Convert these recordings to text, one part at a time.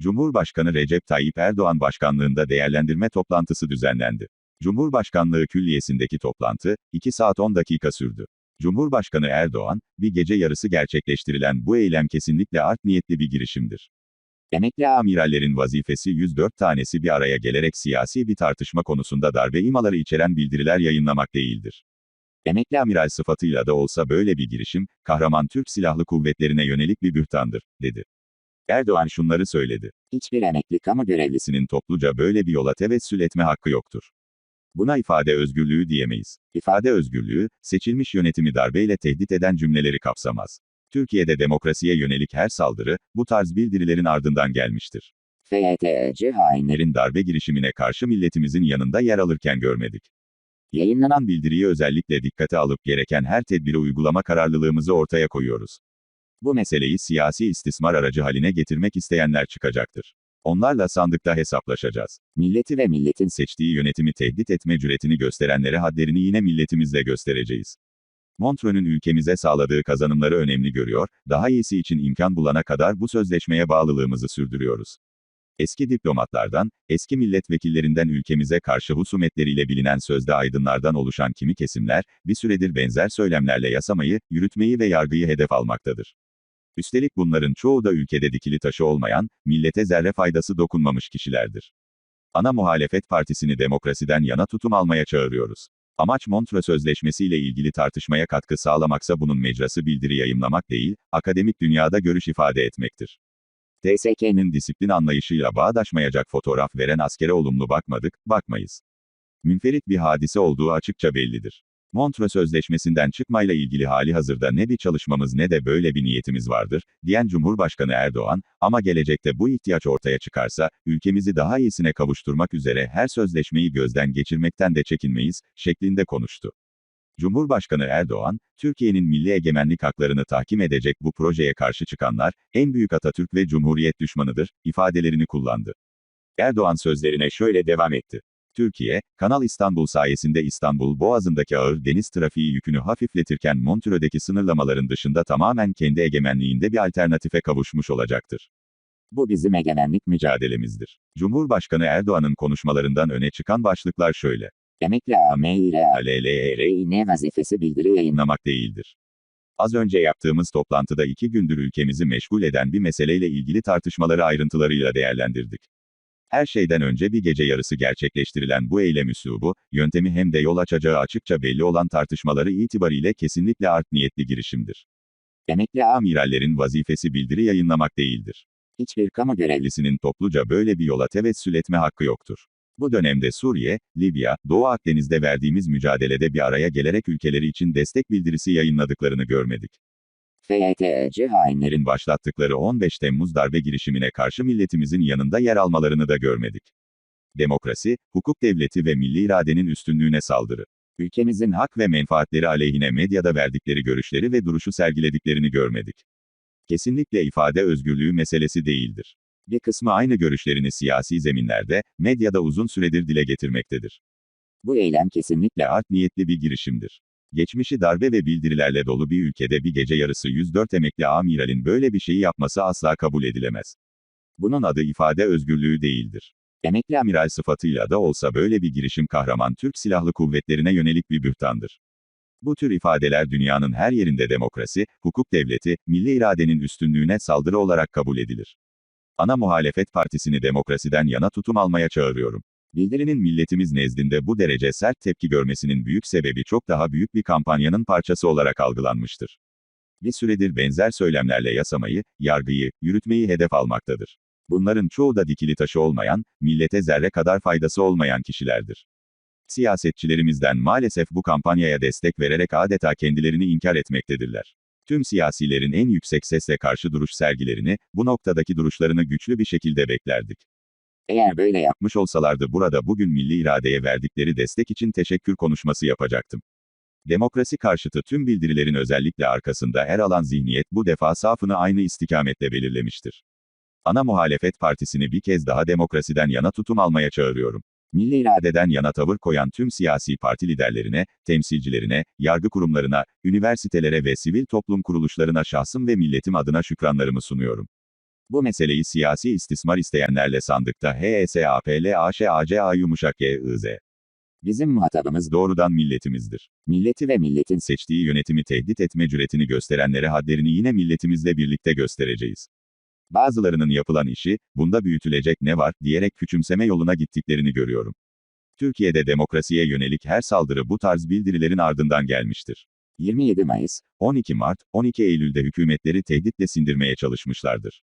Cumhurbaşkanı Recep Tayyip Erdoğan başkanlığında değerlendirme toplantısı düzenlendi. Cumhurbaşkanlığı Külliyesi'ndeki toplantı, 2 saat 10 dakika sürdü. Cumhurbaşkanı Erdoğan, bir gece yarısı gerçekleştirilen bu eylem kesinlikle art niyetli bir girişimdir. Emekli amirallerin vazifesi 104 tanesi bir araya gelerek siyasi bir tartışma konusunda darbe imaları içeren bildiriler yayınlamak değildir. Emekli amiral sıfatıyla da olsa böyle bir girişim, kahraman Türk Silahlı Kuvvetlerine yönelik bir bühtandır, dedi. Erdoğan şunları söyledi. Hiçbir emekli kamu görevlisi Görevlisinin topluca böyle bir yola tevessül etme hakkı yoktur. Buna ifade özgürlüğü diyemeyiz. İfade özgürlüğü, seçilmiş yönetimi darbeyle tehdit eden cümleleri kapsamaz. Türkiye'de demokrasiye yönelik her saldırı, bu tarz bildirilerin ardından gelmiştir. FETÖ'cü Hainlerin darbe girişimine karşı milletimizin yanında yer alırken görmedik. Yayınlanan bildiriyi özellikle dikkate alıp gereken her tedbiri uygulama kararlılığımızı ortaya koyuyoruz. Bu meseleyi siyasi istismar aracı haline getirmek isteyenler çıkacaktır. Onlarla sandıkta hesaplaşacağız. milleti ve milletin Seçtiği yönetimi tehdit etme cüretini gösterenlere hadlerini yine milletimizle göstereceğiz. Montreux'un ülkemize sağladığı kazanımları önemli görüyor, daha iyisi için imkan bulana kadar bu sözleşmeye bağlılığımızı sürdürüyoruz. Eski diplomatlardan, eski milletvekillerinden ülkemize karşı husumetleriyle bilinen sözde aydınlardan oluşan kimi kesimler, bir süredir benzer söylemlerle yasamayı, yürütmeyi ve yargıyı hedef almaktadır. Üstelik bunların çoğu da ülkede dikili taşı olmayan, millete zerre faydası dokunmamış kişilerdir. Ana muhalefet partisini demokrasiden yana tutum almaya çağırıyoruz. Amaç Montreux Sözleşmesi ile ilgili tartışmaya katkı sağlamaksa bunun mecrası bildiri yayımlamak değil, akademik dünyada görüş ifade etmektir. TSK'nin disiplin anlayışıyla bağdaşmayacak fotoğraf veren askere olumlu bakmadık, bakmayız. Münferit bir hadise olduğu açıkça bellidir. Montreux Sözleşmesi'nden çıkmayla ilgili hali hazırda ne bir çalışmamız ne de böyle bir niyetimiz vardır, diyen Cumhurbaşkanı Erdoğan, ama gelecekte bu ihtiyaç ortaya çıkarsa, ülkemizi daha iyisine kavuşturmak üzere her sözleşmeyi gözden geçirmekten de çekinmeyiz, şeklinde konuştu. Cumhurbaşkanı Erdoğan, Türkiye'nin milli egemenlik haklarını tahkim edecek bu projeye karşı çıkanlar, en büyük Atatürk ve Cumhuriyet düşmanıdır, ifadelerini kullandı. Erdoğan sözlerine şöyle devam etti. Türkiye, Kanal İstanbul sayesinde İstanbul Boğazı'ndaki ağır deniz trafiği yükünü hafifletirken Montreux'deki sınırlamaların dışında tamamen kendi egemenliğinde bir alternatife kavuşmuş olacaktır. bu bizim egemenlik Mücadelemizdir. Cumhurbaşkanı Erdoğan'ın konuşmalarından öne çıkan başlıklar şöyle. emekli amirallerin ALLR vazifesi bildiri yayınlamak değildir. Az önce yaptığımız toplantıda iki gündür ülkemizi meşgul eden bir meseleyle ilgili tartışmaları ayrıntılarıyla değerlendirdik. Her şeyden önce bir gece yarısı gerçekleştirilen bu eylem üslubu, yöntemi hem de yol açacağı açıkça belli olan tartışmaları itibariyle kesinlikle art niyetli girişimdir. Emekli Amirallerin vazifesi bildiri yayınlamak değildir. hiçbir kamu görevlisi Görevlisinin topluca böyle bir yola tevessül etme hakkı yoktur. Bu dönemde Suriye, Libya, Doğu Akdeniz'de verdiğimiz mücadelede bir araya gelerek ülkeleri için destek bildirisi yayınladıklarını görmedik. FETÖ'cü hainlerin başlattıkları 15 Temmuz darbe girişimine karşı milletimizin yanında yer almalarını da görmedik. Demokrasi, hukuk devleti ve milli iradenin üstünlüğüne saldırı. Ülkemizin hak ve menfaatleri aleyhine medyada verdikleri görüşleri ve duruşu sergilediklerini görmedik. Kesinlikle ifade özgürlüğü meselesi değildir. Bir kısmı aynı görüşlerini siyasi zeminlerde, medyada uzun süredir dile getirmektedir. bu eylem kesinlikle art niyetli bir girişimdir. Geçmişi darbe ve bildirilerle dolu bir ülkede bir gece yarısı 104 emekli amiralin böyle bir şeyi yapması asla kabul edilemez. Bunun adı ifade özgürlüğü değildir. Emekli amiral sıfatıyla da olsa böyle bir girişim kahraman Türk Silahlı Kuvvetlerine yönelik bir bühtandır. Bu tür ifadeler dünyanın her yerinde demokrasi, hukuk devleti, milli iradenin üstünlüğüne saldırı olarak kabul edilir. Ana muhalefet partisini demokrasiden yana tutum almaya çağırıyorum. Bildirinin milletimiz nezdinde bu derece sert tepki görmesinin büyük sebebi çok daha büyük bir kampanyanın parçası olarak algılanmıştır. Bir süredir benzer söylemlerle yasamayı, yargıyı, yürütmeyi hedef almaktadır. Bunların çoğu da dikili taşı olmayan, millete zerre kadar faydası olmayan kişilerdir. Siyasetçilerimizden maalesef bu kampanyaya destek vererek adeta kendilerini inkar etmektedirler. Tüm siyasilerin en yüksek sesle karşı duruş sergilerini, bu noktadaki duruşlarını güçlü bir şekilde beklerdik. Eğer böyle yap Yapmış olsalardı burada bugün milli iradeye verdikleri destek için teşekkür konuşması yapacaktım. Demokrasi karşıtı tüm bildirilerin özellikle arkasında yer alan zihniyet bu defa safını aynı istikametle belirlemiştir. Ana muhalefet partisini bir kez daha demokrasiden yana tutum almaya çağırıyorum. milli irade İradeden yana tavır koyan tüm siyasi parti liderlerine, temsilcilerine, yargı kurumlarına, üniversitelere ve sivil toplum kuruluşlarına şahsım ve milletim adına şükranlarımı sunuyorum. Bu meseleyi siyasi istismar isteyenlerle sandıkta HSAPLAŞACA yumuşak YIZ. Bizim muhatabımız Doğrudan milletimizdir. milleti ve milletin Seçtiği yönetimi tehdit etme cüretini gösterenlere hadlerini yine milletimizle birlikte göstereceğiz. Bazılarının yapılan işi, bunda büyütülecek ne var, diyerek küçümseme yoluna gittiklerini görüyorum. Türkiye'de demokrasiye yönelik her saldırı bu tarz bildirilerin ardından gelmiştir. 27 Mayıs, 12 Mart, 12 Eylül'de hükümetleri tehditle sindirmeye çalışmışlardır.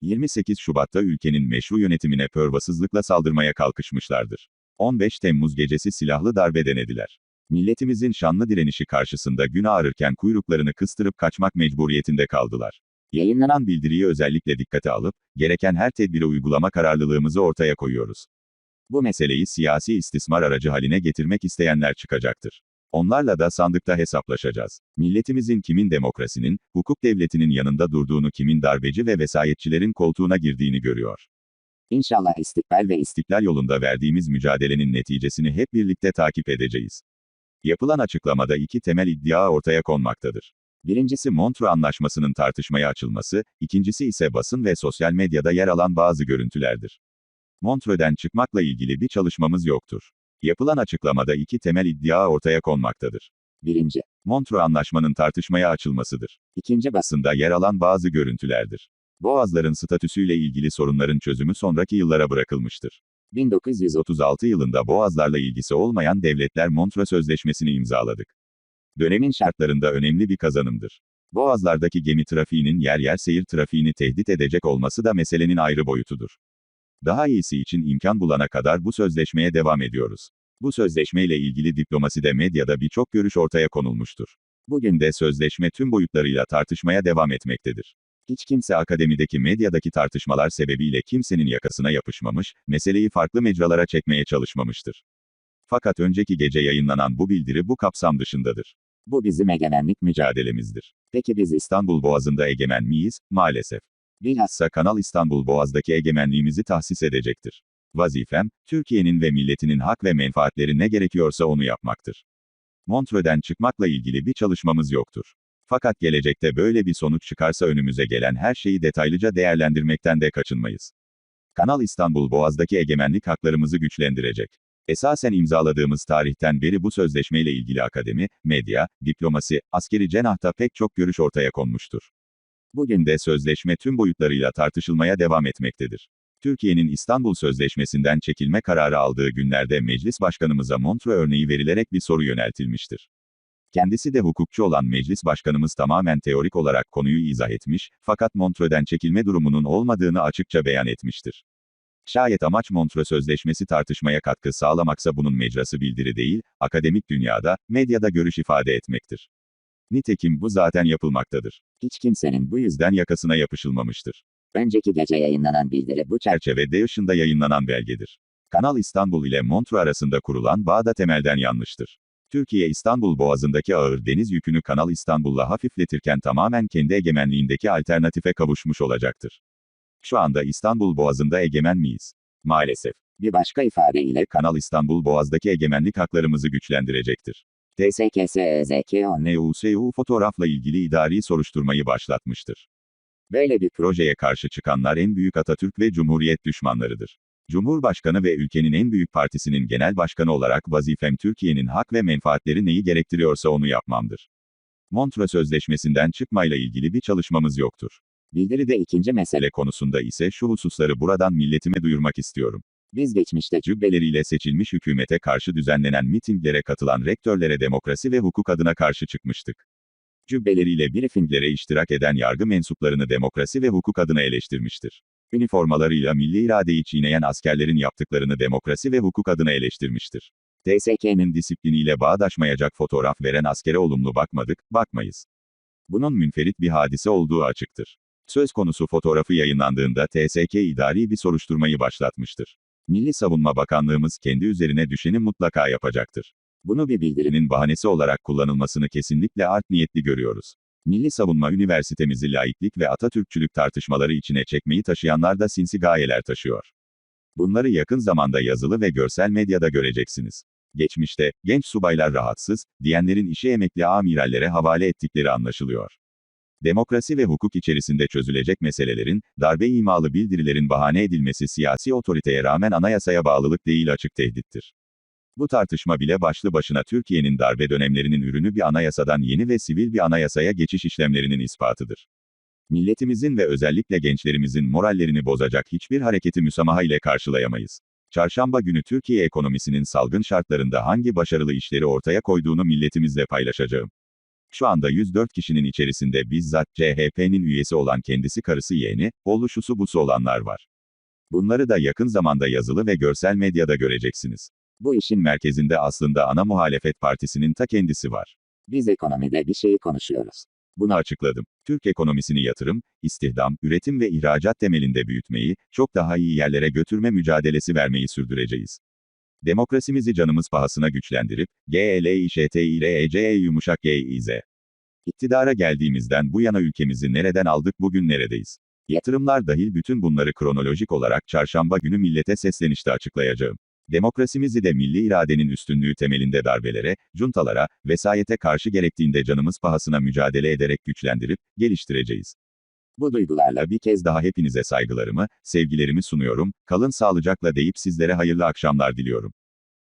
28 Şubat'ta ülkenin meşru yönetimine pörvasızlıkla saldırmaya kalkışmışlardır. 15 Temmuz gecesi silahlı darbe denediler. Milletimizin şanlı direnişi karşısında gün ağrırken kuyruklarını kıstırıp kaçmak mecburiyetinde kaldılar. Yayınlanan bildiriyi özellikle dikkate alıp, gereken her tedbiri uygulama kararlılığımızı ortaya koyuyoruz. Bu meseleyi siyasi istismar aracı haline getirmek isteyenler çıkacaktır. Onlarla da sandıkta hesaplaşacağız. Milletimizin kimin demokrasinin, hukuk devletinin yanında durduğunu kimin darbeci ve vesayetçilerin koltuğuna girdiğini görüyor. İnşallah istikbal ve İstiklal yolunda verdiğimiz mücadelenin neticesini hep birlikte takip edeceğiz. Yapılan açıklamada iki temel iddia ortaya konmaktadır. Birincisi Montreux Anlaşması'nın tartışmaya açılması, ikincisi ise basın ve sosyal medyada yer alan bazı görüntülerdir. Montreux'den çıkmakla ilgili bir çalışmamız yoktur. Yapılan açıklamada iki temel iddia ortaya konmaktadır. birinci, Montreux Anlaşmanın tartışmaya açılmasıdır. ikinci bas, Basında yer alan bazı görüntülerdir. Boğazların statüsüyle ilgili sorunların çözümü sonraki yıllara bırakılmıştır. 1930, 36 yılında Boğazlarla ilgisi olmayan devletler Montreux Sözleşmesi'ni imzaladık. Dönemin şartlarında önemli bir kazanımdır. Boğazlardaki gemi trafiğinin yer yer seyir trafiğini tehdit edecek olması da meselenin ayrı boyutudur. Daha iyisi için imkan bulana kadar bu sözleşmeye devam ediyoruz. Bu sözleşmeyle ilgili diplomaside medyada birçok görüş ortaya konulmuştur. Bugün de sözleşme tüm boyutlarıyla tartışmaya devam etmektedir. Hiç kimse akademideki medyadaki tartışmalar sebebiyle kimsenin yakasına yapışmamış, meseleyi farklı mecralara çekmeye çalışmamıştır. Fakat önceki gece yayınlanan bu bildiri bu kapsam dışındadır. bu bizim egemenlik mücadelemiz. Mücadelemizdir. Peki biz İstanbul Boğazı'nda egemen miyiz? Maalesef. Bilhassa Kanal İstanbul Boğaz'daki egemenliğimizi tahsis edecektir. Vazifem, Türkiye'nin ve milletinin hak ve menfaatleri ne gerekiyorsa onu yapmaktır. Montreux'den çıkmakla ilgili bir çalışmamız yoktur. Fakat gelecekte böyle bir sonuç çıkarsa önümüze gelen her şeyi detaylıca değerlendirmekten de kaçınmayız. Kanal İstanbul Boğaz'daki egemenlik haklarımızı güçlendirecek. Esasen imzaladığımız tarihten beri bu sözleşmeyle ilgili akademi, medya, diplomasi, askeri cenahta pek çok görüş ortaya konmuştur. Bugün de sözleşme tüm boyutlarıyla tartışılmaya devam etmektedir. Türkiye'nin İstanbul Sözleşmesi'nden çekilme kararı aldığı günlerde Meclis Başkanımıza Montreux örneği verilerek bir soru yöneltilmiştir. Kendisi de hukukçu olan Meclis Başkanımız tamamen teorik olarak konuyu izah etmiş, fakat Montreux'den çekilme durumunun olmadığını açıkça beyan etmiştir. Şayet amaç Montreux Sözleşmesi tartışmaya katkı sağlamaksa bunun mecrası bildiri değil, akademik dünyada, medyada görüş ifade etmektir. Nitekim bu zaten yapılmaktadır. Hiç kimsenin bu yüzden yakasına yapışılmamıştır. önceki gece yayınlanan bildiri bu çerçeve Çerçevede ışında yayınlanan belgedir. Kanal İstanbul ile Montreux arasında kurulan bağ da temelden yanlıştır. Türkiye İstanbul Boğazı'ndaki ağır deniz yükünü Kanal İstanbul'la hafifletirken tamamen kendi egemenliğindeki alternatife kavuşmuş olacaktır. Şu anda İstanbul Boğazı'nda egemen miyiz? Maalesef. bir başka ifadeyle Kanal İstanbul Boğaz'daki egemenlik haklarımızı güçlendirecektir. TSKSEZKO NUSU fotoğrafla ilgili idari soruşturmayı başlatmıştır. böyle bir Projeye karşı çıkanlar en büyük Atatürk ve Cumhuriyet düşmanlarıdır. Cumhurbaşkanı ve ülkenin en büyük partisinin genel başkanı olarak vazifem Türkiye'nin hak ve menfaatleri neyi gerektiriyorsa onu yapmamdır. Montreux Sözleşmesi'nden çıkmayla ilgili bir çalışmamız yoktur. bildiride ikinci Mesele konusunda ise şu hususları buradan milletime duyurmak istiyorum. Biz geçmişte Cübbeleriyle seçilmiş hükümete karşı düzenlenen mitinglere katılan rektörlere demokrasi ve hukuk adına karşı çıkmıştık. Cübbeleriyle briefinglere iştirak eden yargı mensuplarını demokrasi ve hukuk adına eleştirmiştir. Üniformalarıyla milli iradeyi çiğneyen askerlerin yaptıklarını demokrasi ve hukuk adına eleştirmiştir. TSK'nin Disipliniyle bağdaşmayacak fotoğraf veren askere olumlu bakmadık, bakmayız. Bunun münferit bir hadise olduğu açıktır. Söz konusu fotoğrafı yayınlandığında TSK idari bir soruşturmayı başlatmıştır. Milli Savunma Bakanlığımız kendi üzerine düşeni mutlaka yapacaktır. bunu bir bildirinin bahanesi olarak kullanılmasını kesinlikle art niyetli görüyoruz. Milli Savunma Üniversitemizi laiklik ve Atatürkçülük tartışmaları içine çekmeyi taşıyanlar da sinsi gayeler taşıyor. Bunları yakın zamanda yazılı ve görsel medyada göreceksiniz. Geçmişte, genç subaylar rahatsız, diyenlerin işi emekli amirallere havale ettikleri anlaşılıyor. Demokrasi ve hukuk içerisinde çözülecek meselelerin, darbe imalı bildirilerin bahane edilmesi siyasi otoriteye rağmen anayasaya bağlılık değil açık tehdittir. Bu tartışma bile başlı başına Türkiye'nin darbe dönemlerinin ürünü bir anayasadan yeni ve sivil bir anayasaya geçiş işlemlerinin ispatıdır. Milletimizin ve özellikle gençlerimizin morallerini bozacak hiçbir hareketi müsamaha ile karşılayamayız. Çarşamba günü Türkiye ekonomisinin salgın şartlarında hangi başarılı işleri ortaya koyduğunu milletimizle paylaşacağım. Şu anda 104 kişinin içerisinde bizzat CHP'nin üyesi olan kendisi karısı yeğeni, oğlu şusu busu olanlar var. Bunları da yakın zamanda yazılı ve görsel medyada göreceksiniz. Bu işin merkezinde aslında ana muhalefet partisinin ta kendisi var. Biz ekonomide bir şeyi konuşuyoruz. Bunu açıkladım. Türk ekonomisini yatırım, istihdam, üretim ve ihracat temelinde büyütmeyi, çok daha iyi yerlere götürme mücadelesi vermeyi sürdüreceğiz. Demokrasimizi canımız pahasına güçlendirip, GLİŞTİRECE yumuşak GİZ. İktidara geldiğimizden bu yana ülkemizi nereden aldık bugün neredeyiz? Yatırımlar dahil bütün bunları kronolojik olarak çarşamba günü millete seslenişte açıklayacağım. Demokrasimizi de milli iradenin üstünlüğü temelinde darbelere, juntalara, vesayete karşı gerektiğinde canımız pahasına mücadele ederek güçlendirip, geliştireceğiz. Bu duygularla Bir kez daha hepinize saygılarımı, sevgilerimi sunuyorum, kalın sağlıcakla deyip sizlere hayırlı akşamlar diliyorum.